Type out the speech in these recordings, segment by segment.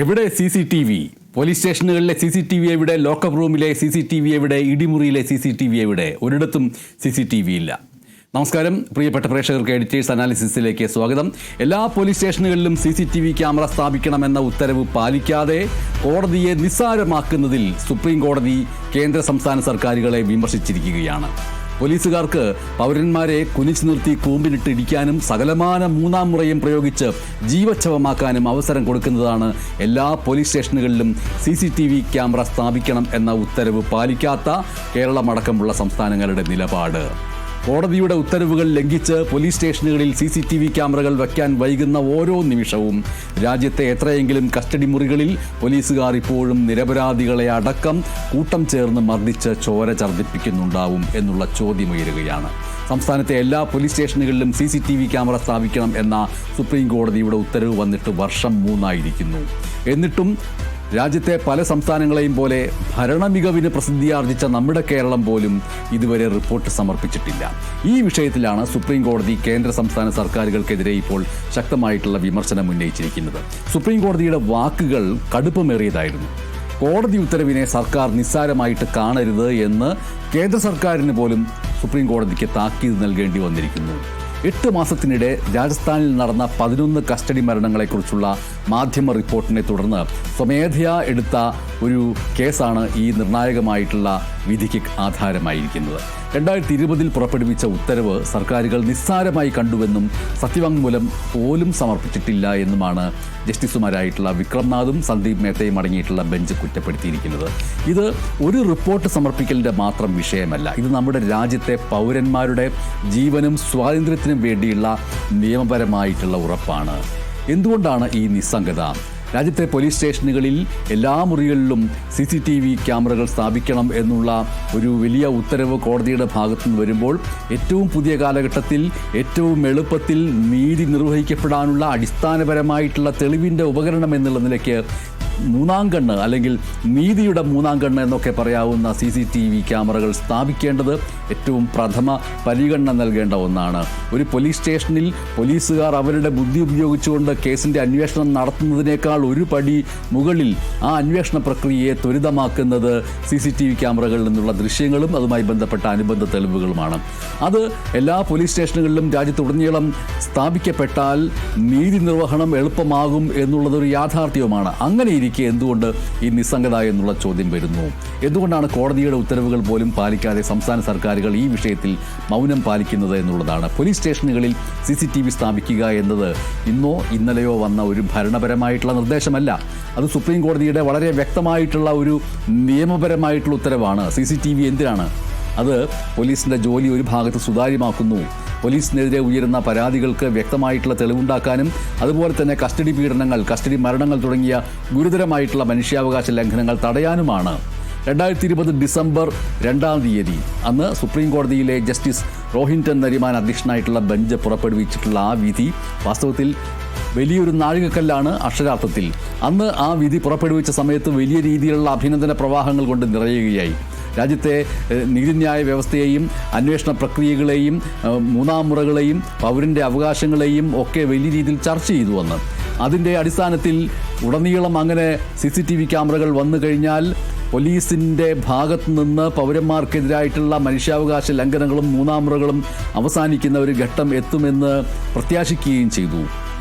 എവിടെ C C T V? Police സ്റ്റേഷനുകളിലെ C C T V എവിടെ? Lockup room C C T V എവിടെ? ഇടിമുറിയിലെ C C T V എവിടെ? ഒരിടത്തും C C T V ഇല്ല. നമസ്കാരം. പ്രിയപ്പെട്ട പ്രേക്ഷകർക്ക് എഡിറ്റേഴ്സ് അനാലിസിസിലേക്ക് സ്വാഗതം. എല്ലാ പോലീസ് സ്റ്റേഷനുകളിലും C C T V camera സ്ഥാപിക്കണമെന്ന ഉത്തരവ് പാലിക്കാതെ കോടതിയെ നിസ്സാരമാക്കുന്നതിൽ സുപ്രീം കോടതി കേന്ദ്ര സംസ്ഥാന സർക്കാരുകളെ വിമർശിച്ചിരിക്കുകയാണ്. പോലീസുകാർക്ക് പൗരന്മാരെ കുനിച്ചു നിർത്തി കൂമ്പിനിട്ട് ഇടിക്കാനും സകലമാന മൂന്നാം മുറയും പ്രയോഗിച്ച് ജീവച്ഛവമാക്കാനും അവസരം കൊടുക്കുന്നതാണ് എല്ലാ പോലീസ് സ്റ്റേഷനുകളിലും C C T V camera സ്ഥാപിക്കണം എന്ന ഉത്തരവ് പാലിക്കാത്ത കേരളമടക്കമുള്ള സംസ്ഥാനങ്ങളുടെ നിലപാട്. കോടതിയുടെ ഉത്തരവുകൾ ലംഘിച്ച് പോലീസ് സ്റ്റേഷനുകളിൽ സി സി ടി വി ക്യാമറകൾ വയ്ക്കാൻ വൈകുന്ന ഓരോ നിമിഷവും രാജ്യത്തെ എത്രയെങ്കിലും കസ്റ്റഡി മുറികളിൽ പോലീസുകാർ ഇപ്പോഴും നിരപരാധികളെ അടക്കം കൂട്ടം ചേർന്ന് മർദ്ദിച്ച് ചോര ഛർദ്ദിപ്പിക്കുന്നുണ്ടാവും എന്നുള്ള ചോദ്യമുയരുകയാണ് സംസ്ഥാനത്തെ എല്ലാ പോലീസ് സ്റ്റേഷനുകളിലും C C T V camera സ്ഥാപിക്കണം എന്ന സുപ്രീം കോടതിയുടെ ഉത്തരവ് വന്നിട്ട് വർഷം മൂന്നായിരിക്കുന്നു. എന്നിട്ടും രാജ്യത്തെ പല സംസ്ഥാനങ്ങളെയും പോലെ ഭരണമികവിന് പ്രസിദ്ധിയാർജിച്ച നമ്മുടെ കേരളം പോലും ഇതുവരെ റിപ്പോർട്ട് സമർപ്പിച്ചിട്ടില്ല. ഈ വിഷയത്തിലാണ് സുപ്രീം കോടതി കേന്ദ്ര സംസ്ഥാന സർക്കാരുകൾക്കെതിരെ ഇപ്പോൾ ശക്തമായിട്ടുള്ള വിമർശനം ഉന്നയിച്ചിരിക്കുന്നത്. സുപ്രീം കോടതിയുടെ വാക്കുകൾ കടുപ്പമേറിയതായിരുന്നു. കോടതി ഉത്തരവിനെ സർക്കാർ നിസ്സാരമായിട്ട് കാണരുത് എന്ന് കേന്ദ്ര സർക്കാരിന് പോലും സുപ്രീം കോടതിക്ക് താക്കീത് നൽകേണ്ടി വന്നിരിക്കുന്നു. എട്ട് മാസത്തിനിടെ രാജസ്ഥാനിൽ നടന്ന പതിനൊന്ന് കസ്റ്റഡി മരണങ്ങളെക്കുറിച്ചുള്ള മാധ്യമ റിപ്പോർട്ടിനെ തുടർന്ന് സ്വമേധയാ എടുത്ത ഒരു കേസാണ് ഈ നിർണായകമായിട്ടുള്ള വിധിക്ക് ആധാരമായിരിക്കുന്നത്. രണ്ടായിരത്തി ഇരുപതിൽ പുറപ്പെടുവിച്ച ഉത്തരവ് സർക്കാരുകൾ നിസ്സാരമായി കണ്ടുവെന്നും സത്യവാങ്മൂലം പോലും സമർപ്പിച്ചിട്ടില്ല എന്നുമാണ് ജസ്റ്റിസുമാരായിട്ടുള്ള വിക്രംനാഥും സന്ദീപ് മേത്തയും അടങ്ങിയിട്ടുള്ള ബെഞ്ച് കുറ്റപ്പെടുത്തിയിരിക്കുന്നത്. ഇത് ഒരു റിപ്പോർട്ട് സമർപ്പിക്കലിന്റെ മാത്രം വിഷയമല്ല. ഇത് നമ്മുടെ രാജ്യത്തെ പൗരന്മാരുടെ ജീവനും സ്വാതന്ത്ര്യത്തിനും വേണ്ടിയുള്ള നിയമപരമായിട്ടുള്ള ഉറപ്പാണ്. എന്തുകൊണ്ടാണ് ഈ നിസ്സംഗത? രാജ്യത്തെ പോലീസ് സ്റ്റേഷനുകളിൽ എല്ലാ മുറികളിലും സി സി ടി വി ക്യാമറകൾ സ്ഥാപിക്കണം എന്നുള്ള ഒരു വലിയ ഉത്തരവ് കോടതിയുടെ ഭാഗത്തു നിന്ന് വരുമ്പോൾ ഏറ്റവും പുതിയ കാലഘട്ടത്തിൽ ഏറ്റവും എളുപ്പത്തിൽ നീതി നിർവഹിക്കപ്പെടാനുള്ള അടിസ്ഥാനപരമായിട്ടുള്ള തെളിവിന്റെ ഉപകരണം എന്നുള്ള നിലയ്ക്ക് മൂന്നാം കണ്ണ് അല്ലെങ്കിൽ നീതിയുടെ മൂന്നാം കണ്ണ് എന്നൊക്കെ പറയാവുന്ന സി സി ടി വി ക്യാമറകൾ സ്ഥാപിക്കേണ്ടത് ഏറ്റവും പ്രഥമ പരിഗണന നൽകേണ്ട ഒന്നാണ്. ഒരു പോലീസ് സ്റ്റേഷനിൽ പോലീസുകാർ അവരുടെ ബുദ്ധി ഉപയോഗിച്ചുകൊണ്ട് കേസിന്റെ അന്വേഷണം നടത്തുന്നതിനേക്കാൾ ഒരു പടി മുകളിൽ ആ അന്വേഷണ പ്രക്രിയയെ ത്വരിതമാക്കുന്നത് സി സി ടി വി ക്യാമറകളിൽ നിന്നുള്ള ദൃശ്യങ്ങളും അതുമായി ബന്ധപ്പെട്ട അനുബന്ധ തെളിവുകളുമാണ്. അത് എല്ലാ പോലീസ് സ്റ്റേഷനുകളിലും രാജ്യത്തുടനീളം സ്ഥാപിക്കപ്പെട്ടാൽ നീതി നിർവഹണം എളുപ്പമാകും എന്നുള്ളതൊരു യാഥാർത്ഥ്യവുമാണ്. അങ്ങനെ ഇരിക്കെ എന്തുകൊണ്ട് ഈ നിസ്സംഗത എന്നുള്ള ചോദ്യം വരുന്നു. എന്തുകൊണ്ടാണ് കോടതിയുടെ ഉത്തരവുകൾ പോലും പാലിക്കാതെ സംസ്ഥാന സർക്കാരുകൾ ഈ വിഷയത്തിൽ മൗനം പാലിക്കുന്നത് എന്നുള്ളതാണ്. പോലീസ് സ്റ്റേഷനുകളിൽ സി സി ടി വി സ്ഥാപിക്കുക എന്നത് ഇന്നോ ഇന്നലെയോ വന്ന ഒരു ഭരണപരമായിട്ടുള്ള നിർദ്ദേശമല്ല. അത് സുപ്രീം കോടതിയുടെ വളരെ വ്യക്തമായിട്ടുള്ള ഒരു നിയമപരമായിട്ടുള്ള ഉത്തരവാണ്. സി സി ടി വി എന്തിനാണ്? അത് പോലീസിന്റെ ജോലി ഒരു ഭാഗത്ത് സുതാര്യമാക്കുന്നു. പോലീസിനെതിരെ ഉയരുന്ന പരാതികൾക്ക് വ്യക്തമായിട്ടുള്ള തെളിവുണ്ടാക്കാനും അതുപോലെ തന്നെ കസ്റ്റഡി പീഡനങ്ങൾ കസ്റ്റഡി മരണങ്ങൾ തുടങ്ങിയ ഗുരുതരമായിട്ടുള്ള മനുഷ്യാവകാശ ലംഘനങ്ങൾ തടയാനുമാണ്. രണ്ടായിരത്തി ഇരുപത് ഡിസംബർ രണ്ടാം തീയതി അന്ന് സുപ്രീം കോടതിയിലെ ജസ്റ്റിസ് റോഹിൻടൺ നരിമാൻ അധ്യക്ഷനായിട്ടുള്ള ബെഞ്ച് പുറപ്പെടുവിച്ചിട്ടുള്ള ആ വിധി വാസ്തവത്തിൽ വലിയൊരു നാഴികക്കല്ലാണ് അക്ഷരാർത്ഥത്തിൽ. അന്ന് ആ വിധി പുറപ്പെടുവിച്ച സമയത്ത് വലിയ രീതിയിലുള്ള അഭിനന്ദന പ്രവാഹങ്ങൾ കൊണ്ട് നിറയുകയായി. രാജ്യത്തെ നീതിന്യായ വ്യവസ്ഥയെയും അന്വേഷണ പ്രക്രിയകളെയും മൂന്നാം മുറകളെയും പൗരന്റെ അവകാശങ്ങളെയും ഒക്കെ വലിയ രീതിയിൽ ചർച്ച ചെയ്തു വന്ന്. അതിന്റെ അടിസ്ഥാനത്തിൽ ഉടനീളം അങ്ങനെ സി സി ടി വി ക്യാമറകൾ വന്നു കഴിഞ്ഞാൽ പോലീസിന്റെ ഭാഗത്ത് നിന്ന് പൗരന്മാർക്കെതിരായിട്ടുള്ള മനുഷ്യാവകാശ ലംഘനങ്ങളും മൂന്നാം മുറകളും അവസാനിക്കുന്ന ഒരു ഘട്ടം എത്തുമെന്ന് പ്രത്യാശിക്കുകയും ചെയ്തു.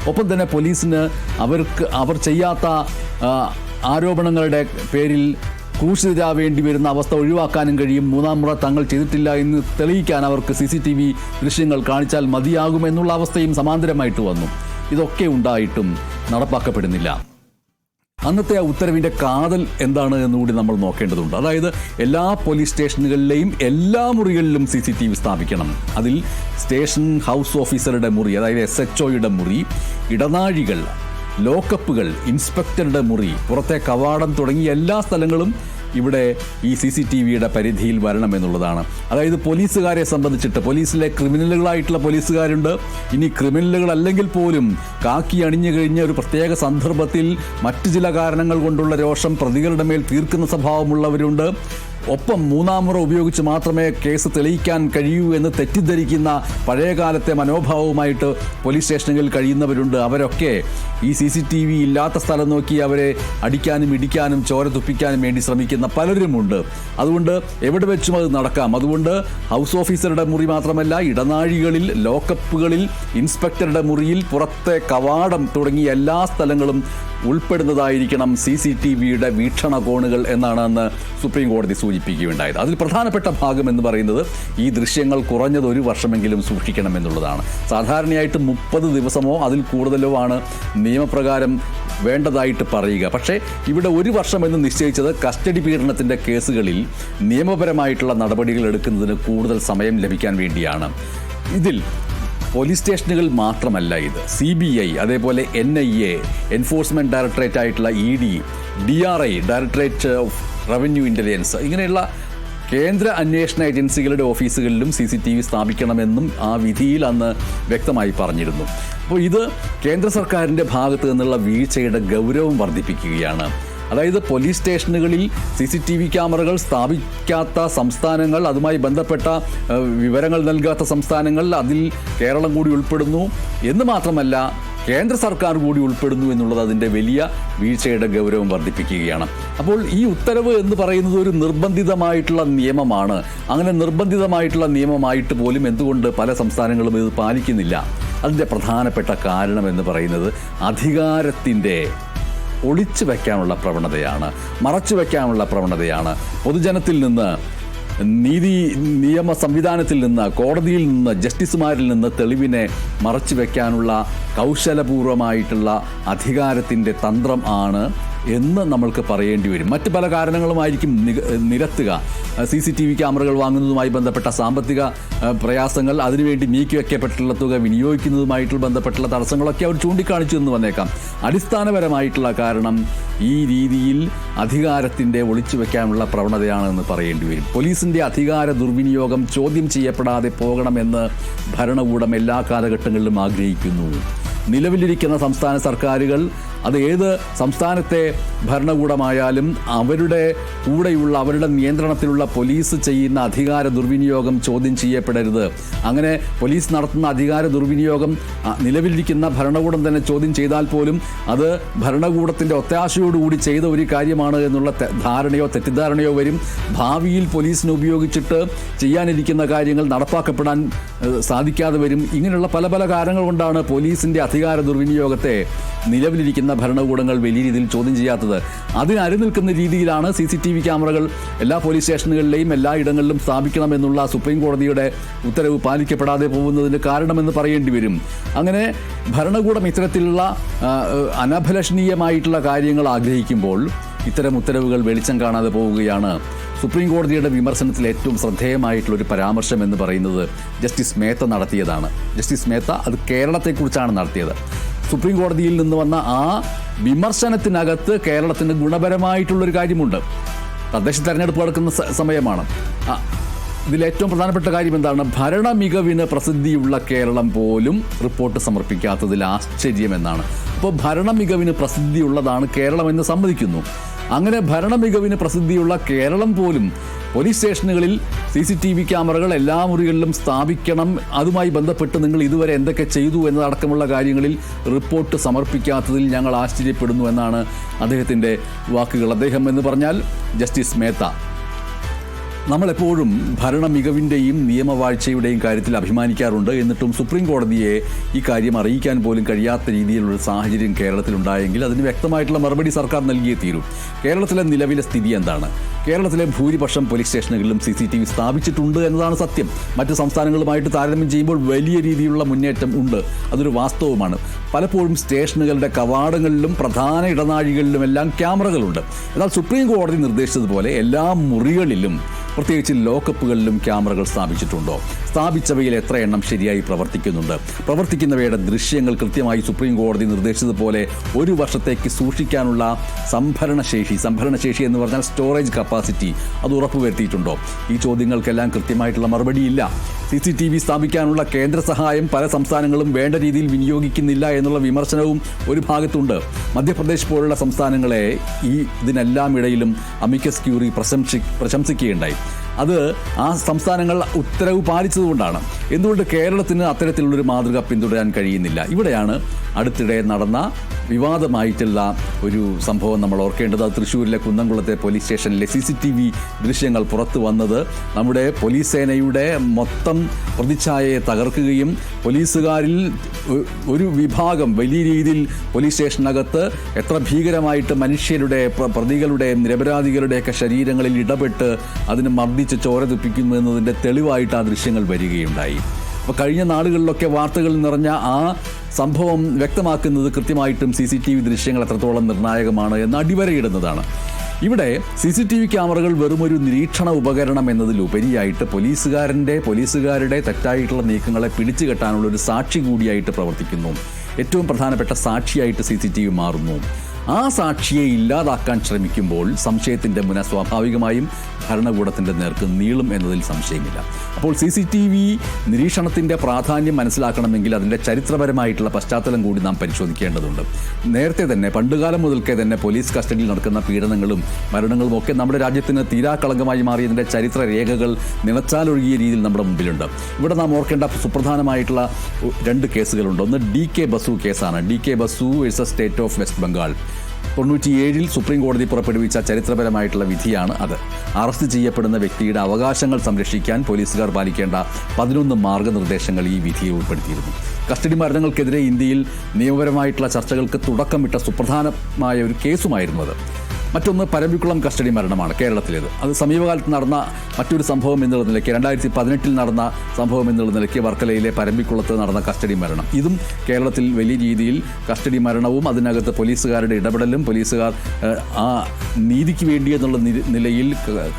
ഒപ്പം തന്നെ പോലീസിന് അവർക്ക് അവർ ചെയ്യാത്ത ആരോപണങ്ങളുടെ പേരിൽ ക്രൂശിതരാവേണ്ടി വരുന്ന അവസ്ഥ ഒഴിവാക്കാനും കഴിയും. മൂന്നാം മുറ തങ്ങൾ ചെയ്തിട്ടില്ല എന്ന് തെളിയിക്കാൻ അവർക്ക് സി സി ടി വി ദൃശ്യങ്ങൾ കാണിച്ചാൽ മതിയാകുമെന്നുള്ള അവസ്ഥയും സമാന്തരമായിട്ട് വന്നു. ഇതൊക്കെ ഉണ്ടായിട്ടും നടപ്പാക്കപ്പെടുന്നില്ല. അന്നത്തെ ആ ഉത്തരവിന്റെ കാതൽ എന്താണ് എന്നുകൂടി നമ്മൾ നോക്കേണ്ടതുണ്ട്. അതായത് എല്ലാ പോലീസ് സ്റ്റേഷനുകളിലെയും എല്ലാ മുറികളിലും സി സി ടി വി സ്ഥാപിക്കണം. അതിൽ സ്റ്റേഷൻ ഹൗസ് ഓഫീസറുടെ മുറി അതായത് എസ് എച്ച് ഒയുടെ മുറി ഇടനാഴികൾ ലോക്കപ്പുകൾ ഇൻസ്പെക്ടറുടെ മുറി പുറത്തെ കവാടം തുടങ്ങിയ എല്ലാ സ്ഥലങ്ങളും ഇവിടെ ഈ സി സി ടി വിയുടെ പരിധിയിൽ വരണമെന്നുള്ളതാണ് അതായത് പോലീസുകാരെ സംബന്ധിച്ചിട്ട് പോലീസിലെ ക്രിമിനലുകളായിട്ടുള്ള പോലീസുകാരുണ്ട്. ഇനി ക്രിമിനലുകൾ അല്ലെങ്കിൽ പോലും കാക്കി അണിഞ്ഞു കഴിഞ്ഞ ഒരു പ്രത്യേക സന്ദർഭത്തിൽ മറ്റു ചില കാരണങ്ങൾ കൊണ്ടുള്ള രോഷം പ്രതികളുടെ മേൽ തീർക്കുന്ന സ്വഭാവമുള്ളവരുണ്ട്. ഒപ്പം മൂന്നാം മുറ ഉപയോഗിച്ച് മാത്രമേ കേസ് തെളിയിക്കാൻ കഴിയൂ എന്ന് തെറ്റിദ്ധരിക്കുന്ന പഴയകാലത്തെ മനോഭാവവുമായിട്ട് പോലീസ് സ്റ്റേഷനുകളിൽ കഴിയുന്നവരുണ്ട് അവരൊക്കെ. ഈ സി സി ടി വി ഇല്ലാത്ത സ്ഥലം നോക്കി അവരെ അടിക്കാനും ഇടിക്കാനും ചോര തുപ്പിക്കാനും വേണ്ടി ശ്രമിക്കുന്ന പലരുമുണ്ട്. അതുകൊണ്ട് എവിടെ വെച്ചും അത് നടക്കാം. അതുകൊണ്ട് ഹൗസ് ഓഫീസറുടെ മുറി മാത്രമല്ല ഇടനാഴികളിൽ ലോക്കപ്പുകളിൽ ഇൻസ്പെക്ടറുടെ മുറിയിൽ പുറത്തെ കവാടം തുടങ്ങിയ എല്ലാ സ്ഥലങ്ങളും ഉൾപ്പെടുന്നതായിരിക്കണം സി സി ടി വിയുടെ വീക്ഷണകോണുകൾ എന്നാണ് അന്ന് സുപ്രീം കോടതി സൂചിപ്പിക്കുകയുണ്ടായത്. അതിൽ പ്രധാനപ്പെട്ട ഭാഗം എന്ന് പറയുന്നത് ഈ ദൃശ്യങ്ങൾ കുറഞ്ഞത് ഒരു വർഷമെങ്കിലും സൂക്ഷിക്കണം എന്നുള്ളതാണ്. സാധാരണയായിട്ട് മുപ്പത് ദിവസമോ അതിൽ കൂടുതലോ ആണ് നിയമപ്രകാരം വേണ്ടതായിട്ട് പറയുക. പക്ഷേ ഇവിടെ ഒരു വർഷം എന്ന് നിശ്ചയിച്ചത് കസ്റ്റഡി പീഡനത്തിന്റെ കേസുകളിൽ നിയമപരമായിട്ടുള്ള നടപടികൾ എടുക്കുന്നതിന് കൂടുതൽ സമയം ലഭിക്കാൻ വേണ്ടിയാണ്. ഇതിൽ പോലീസ് സ്റ്റേഷനുകൾ മാത്രമല്ല ഇത്. സി ബി ഐ അതേപോലെ N I A enforcement directorate ആയിട്ടുള്ള E D D R I directorate of revenue intelligence ഇങ്ങനെയുള്ള കേന്ദ്ര അന്വേഷണ ഏജൻസികളുടെ ഓഫീസുകളിലും സി സി ടി വി സ്ഥാപിക്കണമെന്നും ആ വിധിയിൽ അന്ന് വ്യക്തമായി പറഞ്ഞിരുന്നു. അപ്പോൾ ഇത് കേന്ദ്ര സർക്കാരിന്റെ ഭാഗത്തു നിന്നുള്ള വീഴ്ചയുടെ ഗൗരവം വർദ്ധിപ്പിക്കുകയാണ്. അതായത് പോലീസ് സ്റ്റേഷനുകളിൽ സി സി ടി വി ക്യാമറകൾ സ്ഥാപിക്കാത്ത സംസ്ഥാനങ്ങൾ അതുമായി ബന്ധപ്പെട്ട വിവരങ്ങൾ നൽകാത്ത സംസ്ഥാനങ്ങൾ അതിൽ കേരളം കൂടി ഉൾപ്പെടുന്നു. എന്ന് മാത്രമല്ല കേന്ദ്ര സർക്കാർ കൂടി ഉൾപ്പെടുന്നു എന്നുള്ളത് അതിന്റെ വലിയ വീഴ്ചയുടെ ഗൗരവം വർദ്ധിപ്പിക്കുകയാണ്. അപ്പോൾ ഈ ഉത്തരവ് എന്ന് പറയുന്നത് ഒരു നിർബന്ധിതമായിട്ടുള്ള നിയമമാണ്. അങ്ങനെ നിർബന്ധിതമായിട്ടുള്ള നിയമമായിട്ട് പോലും എന്തുകൊണ്ട് പല സംസ്ഥാനങ്ങളും ഇത് പാലിക്കുന്നില്ല? അതിന്റെ പ്രധാനപ്പെട്ട കാരണം എന്ന് പറയുന്നത് അധികാരത്തിന്റെ ഒളിച്ചു വയ്ക്കാനുള്ള പ്രവണതയാണ് മറച്ചു വയ്ക്കാനുള്ള പ്രവണതയാണ്. പൊതുജനത്തിൽ നിന്ന് നീതി നിയമ സംവിധാനത്തിൽ നിന്ന് കോടതിയിൽ നിന്ന് ജസ്റ്റിസുമാരിൽ നിന്ന് തെളിവിനെ മറച്ചു വയ്ക്കാനുള്ള കൗശലപൂർവമായിട്ടുള്ള അധികാരത്തിന്റെ തന്ത്രം ആണ് എന്ന് നമ്മൾക്ക് പറയേണ്ടി വരും. മറ്റ് പല കാരണങ്ങളുമായിരിക്കും നിരത്തുക. സി സി ടി വി ക്യാമറകൾ വാങ്ങുന്നതുമായി ബന്ധപ്പെട്ട സാമ്പത്തിക പ്രയാസങ്ങൾ അതിനുവേണ്ടി നീക്കി വയ്ക്കപ്പെട്ടുള്ള തുക വിനിയോഗിക്കുന്നതുമായിട്ടുള്ള ബന്ധപ്പെട്ടുള്ള തടസ്സങ്ങളൊക്കെ അവർ ചൂണ്ടിക്കാണിച്ചു എന്ന് വന്നേക്കാം. അടിസ്ഥാനപരമായിട്ടുള്ള കാരണം ഈ രീതിയിൽ അധികാരത്തിന്റെ ഒളിച്ചു വയ്ക്കാനുള്ള പ്രവണതയാണെന്ന് പറയേണ്ടി വരും. പോലീസിന്റെ അധികാര ദുർവിനിയോഗം ചോദ്യം ചെയ്യപ്പെടാതെ പോകണമെന്ന് ഭരണകൂടം എല്ലാ കാലഘട്ടങ്ങളിലും ആഗ്രഹിക്കുന്നു. നിലവിലിരിക്കുന്ന സംസ്ഥാന സർക്കാരുകൾ അത് ഏത് സംസ്ഥാനത്തെ ഭരണകൂടമായാലും അവരുടെ കൂടെയുള്ള അവരുടെ നിയന്ത്രണത്തിലുള്ള പോലീസ് ചെയ്യുന്ന അധികാര ദുർവിനിയോഗം ചോദ്യം ചെയ്യപ്പെടരുത്. അങ്ങനെ പോലീസ് നടത്തുന്ന അധികാര ദുർവിനിയോഗം നിലവിലിരിക്കുന്ന ഭരണകൂടം തന്നെ ചോദ്യം ചെയ്താൽ പോലും അത് ഭരണകൂടത്തിന്റെ ഒത്താശയോടുകൂടി ചെയ്ത ഒരു കാര്യമാണ് എന്നുള്ള ധാരണയോ തെറ്റിദ്ധാരണയോ വരും. ഭാവിയിൽ പോലീസിനെ ഉപയോഗിച്ചിട്ട് ചെയ്യാനിരിക്കുന്ന കാര്യങ്ങൾ നടപ്പാക്കപ്പെടാൻ സാധിക്കാതെ വരും. ഇങ്ങനെയുള്ള പല പല കാരണങ്ങൾ കൊണ്ടാണ് പോലീസിന്റെ അധികാര ദുർവിനിയോഗത്തെ നിലവിലിരിക്കുന്ന ഭരണകൂടങ്ങൾ വലിയ രീതിയിൽ ചോദ്യം ചെയ്യാത്തത്. അതിനരുനിൽക്കുന്ന രീതിയിലാണ് സി സി ടി വി ക്യാമറകൾ എല്ലാ പോലീസ് സ്റ്റേഷനുകളിലെയും എല്ലാ ഇടങ്ങളിലും സ്ഥാപിക്കണമെന്നുള്ള സുപ്രീം കോടതിയുടെ ഉത്തരവ് പാലിക്കപ്പെടാതെ പോകുന്നതിന് കാരണമെന്ന് പറയേണ്ടി വരും. അങ്ങനെ ഭരണകൂടം ഇത്തരത്തിലുള്ള അനഭലഷണീയമായിട്ടുള്ള കാര്യങ്ങൾ ആഗ്രഹിക്കുമ്പോൾ ഇത്തരം ഉത്തരവുകൾ വെളിച്ചം കാണാതെ പോവുകയാണ്. സുപ്രീം കോടതിയുടെ വിമർശനത്തിൽ ഏറ്റവും ശ്രദ്ധേയമായിട്ടുള്ള ഒരു പരാമർശം എന്ന് പറയുന്നത് ജസ്റ്റിസ് മേത്ത നടത്തിയതാണ്. ജസ്റ്റിസ് മേത്ത അത് കേരളത്തെക്കുറിച്ചാണ് നടത്തിയത്. സുപ്രീം കോടതിയിൽ നിന്ന് വന്ന ആ വിമർശനത്തിനകത്ത് കേരളത്തിന് ഗുണപരമായിട്ടുള്ളൊരു കാര്യമുണ്ട്. തദ്ദേശ തെരഞ്ഞെടുപ്പ് നടക്കുന്ന സമയമാണ്. ഇതിലേറ്റവും പ്രധാനപ്പെട്ട കാര്യം എന്താണ്? ഭരണ മികവിന് പ്രസിദ്ധിയുള്ള കേരളം പോലും റിപ്പോർട്ട് സമർപ്പിക്കാത്തതിൽ ആശ്ചര്യമെന്നാണ് അപ്പോൾ ഭരണ മികവിന് പ്രസിദ്ധിയുള്ളതാണ് കേരളം എന്ന് സമ്മതിക്കുന്നു. അങ്ങനെ ഭരണ മികവിന് പ്രസിദ്ധിയുള്ള കേരളം പോലും പോലീസ് സ്റ്റേഷനുകളിൽ സി സി ടി വി ക്യാമറകൾ എല്ലാ മുറികളിലും സ്ഥാപിക്കണം. അതുമായി ബന്ധപ്പെട്ട് നിങ്ങൾ ഇതുവരെ എന്തൊക്കെ ചെയ്തു എന്നതടക്കമുള്ള കാര്യങ്ങളിൽ റിപ്പോർട്ട് സമർപ്പിക്കാത്തതിൽ ഞങ്ങൾ ആശ്ചര്യപ്പെടുന്നു എന്നാണ് അദ്ദേഹത്തിന്റെ വാക്കുകൾ. അദ്ദേഹം എന്ന് പറഞ്ഞാൽ ജസ്റ്റിസ് മേത്ത. നമ്മളെപ്പോഴും ഭരണ മികവിന്റെയും നിയമവാഴ്ചയുടെയും കാര്യത്തിൽ അഭിമാനിക്കാറുണ്ട്. എന്നിട്ടും സുപ്രീം കോടതിയെ ഈ കാര്യം അറിയിക്കാൻ പോലും കഴിയാത്ത രീതിയിലുള്ള സാഹചര്യം കേരളത്തിലുണ്ടായെങ്കിൽ അതിന് വ്യക്തമായിട്ടുള്ള മറുപടി സർക്കാർ നൽകിയേ തീരും. കേരളത്തിലെ നിലവിലെ സ്ഥിതി എന്താണ്? കേരളത്തിലെ ഭൂരിപക്ഷം പോലീസ് സ്റ്റേഷനുകളിലും സി സി ടി വി സ്ഥാപിച്ചിട്ടുണ്ട് എന്നതാണ് സത്യം. മറ്റ് സംസ്ഥാനങ്ങളുമായിട്ട് താരതമ്യം ചെയ്യുമ്പോൾ വലിയ രീതിയിലുള്ള മുന്നേറ്റം ഉണ്ട്. അതൊരു വാസ്തവമാണ്. പലപ്പോഴും സ്റ്റേഷനുകളുടെ കവാടങ്ങളിലും പ്രധാന ഇടനാഴികളിലുമെല്ലാം ക്യാമറകളുണ്ട്. എന്നാൽ സുപ്രീം കോടതി നിർദ്ദേശിച്ചതുപോലെ എല്ലാ മുറികളിലും പ്രത്യേകിച്ച് ലോക്കപ്പുകളിലും ക്യാമറകൾ സ്ഥാപിച്ചിട്ടുണ്ടോ? സ്ഥാപിച്ചവയിൽ എത്ര എണ്ണം ശരിയായി പ്രവർത്തിക്കുന്നുണ്ട്? പ്രവർത്തിക്കുന്നവയുടെ ദൃശ്യങ്ങൾ കൃത്യമായി സുപ്രീം കോടതി നിർദ്ദേശിച്ചതുപോലെ ഒരു വർഷത്തേക്ക് സൂക്ഷിക്കാനുള്ള സംഭരണശേഷി സംഭരണശേഷി എന്ന് പറഞ്ഞാൽ സ്റ്റോറേജ് കപ്പാസിറ്റി അത് ഉറപ്പുവരുത്തിയിട്ടുണ്ടോ? ഈ ചോദ്യങ്ങൾക്കെല്ലാം കൃത്യമായിട്ടുള്ള മറുപടിയില്ല. സി സി ടി വി സ്ഥാപിക്കാനുള്ള കേന്ദ്ര സഹായം പല സംസ്ഥാനങ്ങളും വേണ്ട രീതിയിൽ വിനിയോഗിക്കുന്നില്ല എന്നുള്ള വിമർശനവും ഒരു ഭാഗത്തുണ്ട്. മധ്യപ്രദേശ് പോലുള്ള സംസ്ഥാനങ്ങളെ ഈ ഇതിനെല്ലാം ഇടയിലും അമിക്കസ് ക്യൂറി പ്രശംസി പ്രശംസിക്കുകയുണ്ടായി. അത് ആ സംസ്ഥാനങ്ങൾ ഉത്തരവ് പാലിച്ചതുകൊണ്ടാണ്. എന്തുകൊണ്ട് കേരളത്തിന് അത്തരത്തിലുള്ളൊരു മാതൃക പിന്തുടരാൻ കഴിയുന്നില്ല? ഇവിടെയാണ് അടുത്തിടെ നടന്ന വിവാദമായിട്ടുള്ള ഒരു സംഭവം നമ്മൾ ഓർക്കേണ്ടത്. തൃശ്ശൂരിലെ കുന്നംകുളത്തെ പോലീസ് സ്റ്റേഷനിലെ സി സി ടി വി ദൃശ്യങ്ങൾ പുറത്തു വന്നത്. നമ്മുടെ പോലീസ് സേനയുടെ മൊത്തം പ്രതിച്ഛായയെ തകർക്കുകയും പോലീസുകാരിൽ ഒരു വിഭാഗം വലിയ രീതിയിൽ പോലീസ് സ്റ്റേഷനകത്ത് എത്ര ഭീകരമായിട്ട് മനുഷ്യരുടെ പ്രതികളുടെയും പ്രതികളുടെ നിരപരാധികളുടെയൊക്കെ ശരീരങ്ങളിൽ ഇടപെട്ട് അതിന് മർദ്ദിച്ച് ചോര തുപ്പിക്കുന്നു എന്നതിന്റെ തെളിവായിട്ട് ആ ദൃശ്യങ്ങൾ വരികയുണ്ടായി. അപ്പോൾ കഴിഞ്ഞ നാളുകളിലൊക്കെ വാർത്തകൾ നിറഞ്ഞ ആ സംഭവം വ്യക്തമാക്കുന്നത് കൃത്യമായിട്ടും സി സി ടി വി ദൃശ്യങ്ങൾ എത്രത്തോളം നിർണായകമാണ് എന്ന് അടിവരയിടുന്നതാണ്. ഇവിടെ സി സി ടി വി ക്യാമറകൾ വെറുമൊരു നിരീക്ഷണ ഉപകരണം എന്നതിലുപരിയായിട്ട് പോലീസുകാരന്റെ പോലീസുകാരുടെ തെറ്റായിട്ടുള്ള നീക്കങ്ങളെ പിടിച്ചു കെട്ടാനുള്ള ഒരു സാക്ഷി കൂടിയായിട്ട് പ്രവർത്തിക്കുന്നു. ഏറ്റവും പ്രധാനപ്പെട്ട സാക്ഷിയായിട്ട് സി സി ടി വി മാറുന്നു. ആ സാക്ഷിയെ ഇല്ലാതാക്കാൻ ശ്രമിക്കുമ്പോൾ സംശയത്തിന്റെ മുന സ്വാഭാവികമായും ഭരണകൂടത്തിന്റെ നേർക്ക് നീളും എന്നതിൽ സംശയമില്ല. അപ്പോൾ സി സി ടി വി നിരീക്ഷണത്തിന്റെ പ്രാധാന്യം മനസ്സിലാക്കണമെങ്കിൽ അതിന്റെ ചരിത്രപരമായിട്ടുള്ള പശ്ചാത്തലം കൂടി നാം പരിശോധിക്കേണ്ടതുണ്ട്. നേരത്തെ തന്നെ പണ്ടുകാലം മുതൽക്കേ തന്നെ പോലീസ് കസ്റ്റഡിയിൽ നടക്കുന്ന പീഡനങ്ങളും മരണങ്ങളും ഒക്കെ നമ്മുടെ രാജ്യത്തിന് തീരാക്കളങ്കമായി മാറിയതിന്റെ ചരിത്ര രേഖകൾ നിലച്ചാലൊഴുകിയ രീതിയിൽ നമ്മുടെ മുമ്പിലുണ്ട്. ഇവിടെ നാം ഓർക്കേണ്ട സുപ്രധാനമായിട്ടുള്ള രണ്ട് കേസുകളുണ്ട്. ഒന്ന് ഡി കെ ബസു കേസാണ്. D K Basu versus state of West Bengal. തൊണ്ണൂറ്റിയേഴിൽ supreme കോടതി പുറപ്പെടുവിച്ച ചരിത്രപരമായിട്ടുള്ള വിധിയാണ് അത്. അറസ്റ്റ് ചെയ്യപ്പെടുന്ന വ്യക്തിയുടെ അവകാശങ്ങൾ സംരക്ഷിക്കാൻ പോലീസുകാർ പാലിക്കേണ്ട പതിനൊന്ന് മാർഗനിർദ്ദേശങ്ങൾ ഈ വിധിയിൽ ഉൾപ്പെടുത്തിയിരുന്നു. കസ്റ്റഡി മരണങ്ങൾക്കെതിരെ ഇന്ത്യയിൽ നിയമപരമായിട്ടുള്ള ചർച്ചകൾക്ക് തുടക്കമിട്ട സുപ്രധാനമായ ഒരു കേസുമായിരുന്നു അത്. മറ്റൊന്ന് പരമ്പിക്കുളം കസ്റ്റഡി മരണമാണ് കേരളത്തിലേത്. അത് സമീപകാലത്ത് നടന്ന മറ്റൊരു സംഭവം എന്നുള്ള നിലയ്ക്ക് രണ്ടായിരത്തി പതിനെട്ടിൽ നടന്ന സംഭവം എന്നുള്ള നിലയ്ക്ക് വർക്കലയിലെ പരമ്പിക്കുളത്ത് നടന്ന കസ്റ്റഡി മരണം. ഇതും കേരളത്തിൽ വലിയ രീതിയിൽ കസ്റ്റഡി മരണവും അതിനകത്ത് പോലീസുകാരുടെ ഇടപെടലും പോലീസുകാർ ആ നീതിക്ക് വേണ്ടി എന്നുള്ള നിലയിൽ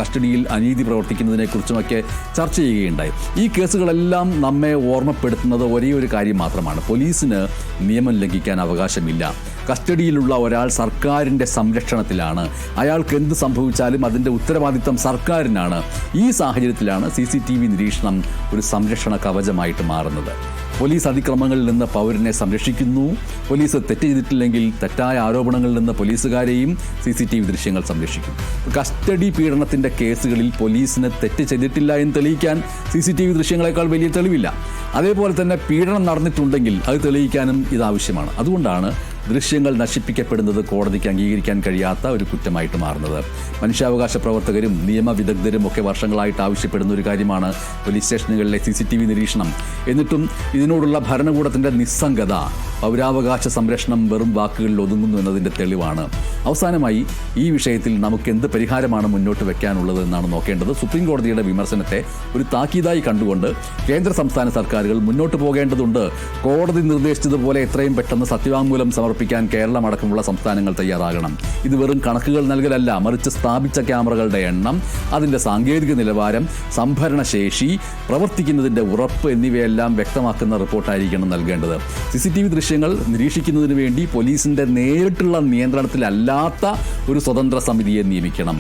കസ്റ്റഡിയിൽ അനീതി പ്രവർത്തിക്കുന്നതിനെക്കുറിച്ചുമൊക്കെ ചർച്ച ചെയ്യുകയുണ്ടായി. ഈ കേസുകളെല്ലാം നമ്മെ ഓർമ്മപ്പെടുത്തുന്നത് ഒരേ ഒരു കാര്യം മാത്രമാണ്. പോലീസിന് നിയമം ലംഘിക്കാൻ അവകാശമില്ല. കസ്റ്റഡിയിലുള്ള ഒരാൾ സർക്കാരിന്റെ സംരക്ഷണത്തിലാണ് അയാൾക്ക് എന്ത് സംഭവിച്ചാലും അതിന്റെ ഉത്തരവാദിത്തം സർക്കാരിനാണ്. ഈ സാഹചര്യത്തിലാണ് സി സി ടി വി നിരീക്ഷണം ഒരു സംരക്ഷണ കവചമായിട്ട് മാറുന്നത്. പോലീസ് അതിക്രമങ്ങളിൽ നിന്ന് പൗരനെ സംരക്ഷിക്കുന്നു. പോലീസ് തെറ്റ് ചെയ്തിട്ടില്ലെങ്കിൽ തെറ്റായ ആരോപണങ്ങളിൽ നിന്ന് പോലീസുകാരെയും സി സി ടി വി ദൃശ്യങ്ങൾ സംരക്ഷിക്കും. കസ്റ്റഡി പീഡനത്തിന്റെ കേസുകളിൽ പോലീസിന് തെറ്റ് ചെയ്തിട്ടില്ല എന്ന് തെളിയിക്കാൻ സി സി ടി വി ദൃശ്യങ്ങളെക്കാൾ വലിയ തെളിവില്ല. അതേപോലെ തന്നെ പീഡനം നടന്നിട്ടുണ്ടെങ്കിൽ അത് തെളിയിക്കാനും ഇത് ആവശ്യമാണ്. അതുകൊണ്ടാണ് ദൃശ്യങ്ങൾ നശിപ്പിക്കപ്പെടുന്നത് കോടതിക്ക് അംഗീകരിക്കാൻ കഴിയാത്ത ഒരു കുറ്റമായിട്ട് മാറുന്നത്. മനുഷ്യാവകാശ പ്രവർത്തകരും നിയമവിദഗ്ധരും ഒക്കെ വർഷങ്ങളായിട്ട് ആവശ്യപ്പെടുന്ന ഒരു കാര്യമാണ് പോലീസ് സ്റ്റേഷനുകളിലെ സി നിരീക്ഷണം. എന്നിട്ടും ഇതിനോടുള്ള ഭരണകൂടത്തിന്റെ നിസ്സംഗത പൗരാവകാശ സംരക്ഷണം വെറും വാക്കുകളിൽ ഒതുങ്ങുന്നു എന്നതിന്റെ തെളിവാണ്. അവസാനമായി ഈ വിഷയത്തിൽ നമുക്ക് എന്ത് പരിഹാരമാണ് മുന്നോട്ട് വെക്കാനുള്ളത് എന്നാണ് നോക്കേണ്ടത്. സുപ്രീം കോടതിയുടെ വിമർശനത്തെ ഒരു താക്കീതായി കണ്ടുകൊണ്ട് കേന്ദ്ര സംസ്ഥാന സർക്കാരുകൾ മുന്നോട്ട് പോകേണ്ടതുണ്ട്. കോടതി നിർദ്ദേശിച്ചതുപോലെ എത്രയും പെട്ടെന്ന് സത്യവാങ്മൂലം സമർപ്പിക്കാൻ കേരളം അടക്കമുള്ള സംസ്ഥാനങ്ങൾ തയ്യാറാകണം. ഇത് വെറും കണക്കുകൾ നൽകലല്ല മറിച്ച് സ്ഥാപിച്ച ക്യാമറകളുടെ എണ്ണം അതിന്റെ സാങ്കേതിക നിലവാരം സംഭരണ ശേഷി പ്രവർത്തിക്കുന്നതിന്റെ ഉറപ്പ് എന്നിവയെല്ലാം വ്യക്തമാക്കുന്ന റിപ്പോർട്ടായിരിക്കണം നൽകേണ്ടത്. സി സി ടി വി ദൃശ്യങ്ങൾ നിരീക്ഷിക്കുന്നതിന് വേണ്ടി പോലീസിന്റെ നേരിട്ടുള്ള നിയന്ത്രണത്തിലല്ലാത്ത ഒരു സ്വതന്ത്ര സമിതിയെ നിയമിക്കണം.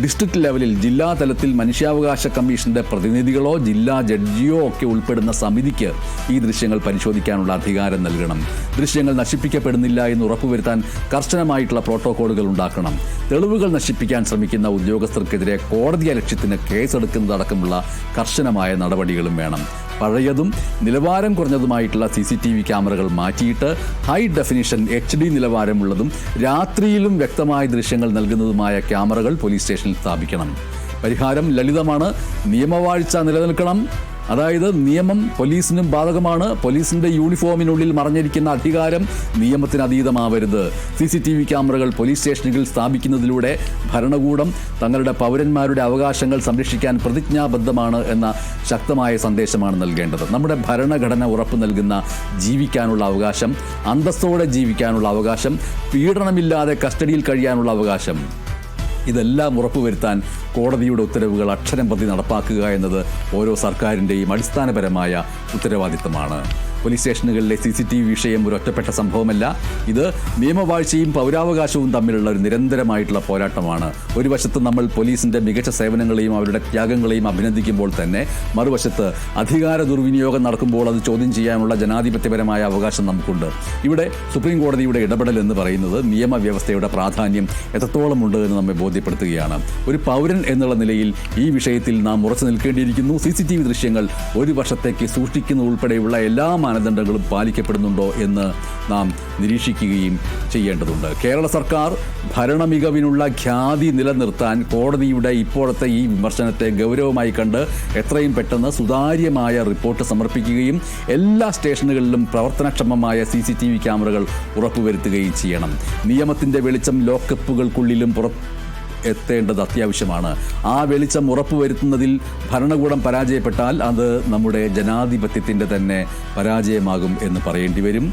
ഡിസ്ട്രിക്ട് ലെവലിൽ ജില്ലാ തലത്തിൽ മനുഷ്യാവകാശ കമ്മീഷന്റെ പ്രതിനിധികളോ ജില്ലാ ജഡ്ജിയോ ഒക്കെ ഉൾപ്പെടുന്ന സമിതിക്ക് ഈ ദൃശ്യങ്ങൾ പരിശോധിക്കാനുള്ള അധികാരം നൽകണം. ദൃശ്യങ്ങൾ നശിപ്പിക്കപ്പെടുന്നില്ല എന്ന് ഉറപ്പുവരുത്താൻ കർശനമായിട്ടുള്ള പ്രോട്ടോകോളുകൾ ഉണ്ടാക്കണം. തെളിവുകൾ നശിപ്പിക്കാൻ ശ്രമിക്കുന്ന ഉദ്യോഗസ്ഥർക്കെതിരെ കോടതി അലക്ഷ്യത്തിന് കേസെടുക്കുന്നതടക്കമുള്ള കർശനമായ നടപടികളും വേണം. പഴയതും നിലവാരം കുറഞ്ഞതുമായിട്ടുള്ള സി സി ടി വി ക്യാമറകൾ മാറ്റിയിട്ട് ഹൈ ഡെഫിനിഷൻ എച്ച് ഡി നിലവാരമുള്ളതും രാത്രിയിലും വ്യക്തമായ ദൃശ്യങ്ങൾ നൽകുന്നതുമായ ക്യാമറകൾ പോലീസ് സ്റ്റേഷനിൽ സ്ഥാപിക്കണം. പരിഹാരം ലളിതമാണ്. നിയമവാഴ്ച നിലനിൽക്കണം. അതായത് നിയമം പോലീസിനും ബാധകമാണ്. പോലീസിന്റെ യൂണിഫോമിനുള്ളിൽ മറഞ്ഞിരിക്കുന്ന അധികാരം നിയമത്തിന് അതീതമാവരുത്. സി സി ടി വി ക്യാമറകൾ പോലീസ് സ്റ്റേഷനുകളിൽ സ്ഥാപിക്കുന്നതിലൂടെ ഭരണകൂടം തങ്ങളുടെ പൗരന്മാരുടെ അവകാശങ്ങൾ സംരക്ഷിക്കാൻ പ്രതിജ്ഞാബദ്ധമാണ് എന്ന ശക്തമായ സന്ദേശമാണ് നൽകേണ്ടത്. നമ്മുടെ ഭരണഘടന ഉറപ്പു നൽകുന്ന ജീവിക്കാനുള്ള അവകാശം അന്തസ്സോടെ ജീവിക്കാനുള്ള അവകാശം പീഡനമില്ലാതെ കസ്റ്റഡിയിൽ കഴിയാനുള്ള അവകാശം. ഇതെല്ലാം ഉറപ്പുവരുത്താൻ കോടതിയുടെ ഉത്തരവുകൾ അക്ഷരം പ്രതി നടപ്പാക്കുക എന്നത് ഓരോ സർക്കാരിന്റെയും അടിസ്ഥാനപരമായ ഉത്തരവാദിത്തമാണ്. പോലീസ് സ്റ്റേഷനുകളിലെ സി സി ടി വി വിഷയം ഒരു ഒറ്റപ്പെട്ട സംഭവമല്ല. ഇത് നിയമവാഴ്ചയും പൗരാവകാശവും തമ്മിലുള്ള ഒരു നിരന്തരമായിട്ടുള്ള പോരാട്ടമാണ്. ഒരു വശത്ത് നമ്മൾ പോലീസിന്റെ മികച്ച സേവനങ്ങളെയും അവരുടെ ത്യാഗങ്ങളെയും അഭിനന്ദിക്കുമ്പോൾ തന്നെ മറുവശത്ത് അധികാര ദുർവിനിയോഗം നടക്കുമ്പോൾ അത് ചോദ്യം ചെയ്യാനുള്ള ജനാധിപത്യപരമായ അവകാശം നമുക്കുണ്ട്. ഇവിടെ സുപ്രീം കോടതിയുടെ ഇടപെടൽ എന്ന് പറയുന്നത് നിയമവ്യവസ്ഥയുടെ പ്രാധാന്യം എത്രത്തോളമുണ്ട് എന്ന് നമ്മെ ബോധ്യപ്പെടുത്തുകയാണ്. ഒരു പൗരൻ എന്നുള്ള നിലയിൽ ഈ വിഷയത്തിൽ നാം ഉറച്ചു നിൽക്കേണ്ടിയിരിക്കുന്നു. സി സി ടി വി ദൃശ്യങ്ങൾ ഒരു വർഷത്തേക്ക് സൂക്ഷിക്കുന്ന ഉൾപ്പെടെയുള്ള എല്ലാ മാനദണ്ഡങ്ങളും പാലിക്കപ്പെടുന്നുണ്ടോ എന്ന് നാം നിരീക്ഷിക്കുകയും ചെയ്യേണ്ടതുണ്ട്. കേരള സർക്കാർ ഭരണ മികവിനുള്ള ഖ്യാതി നിലനിർത്താൻ കോടതിയുടെ ഇപ്പോഴത്തെ ഈ വിമർശനത്തെ ഗൗരവമായി കണ്ട് എത്രയും പെട്ടെന്ന് സുതാര്യമായ റിപ്പോർട്ട് സമർപ്പിക്കുകയും എല്ലാ സ്റ്റേഷനുകളിലും പ്രവർത്തനക്ഷമമായ സി സി ടി വി ക്യാമറകൾ ഉറപ്പുവരുത്തുകയും ചെയ്യണം. നിയമത്തിന്റെ വെളിച്ചം ലോക്കപ്പുകൾക്കുള്ളിലും പുറ എത്തേണ്ടത് അത്യാവശ്യമാണ്. ആ വെളിച്ചം ഉറപ്പുവരുത്തുന്നതിൽ ഭരണകൂടം പരാജയപ്പെട്ടാൽ അത് നമ്മുടെ ജനാധിപത്യത്തിന്റെ തന്നെ പരാജയമാകും എന്ന് പറയേണ്ടി വരും.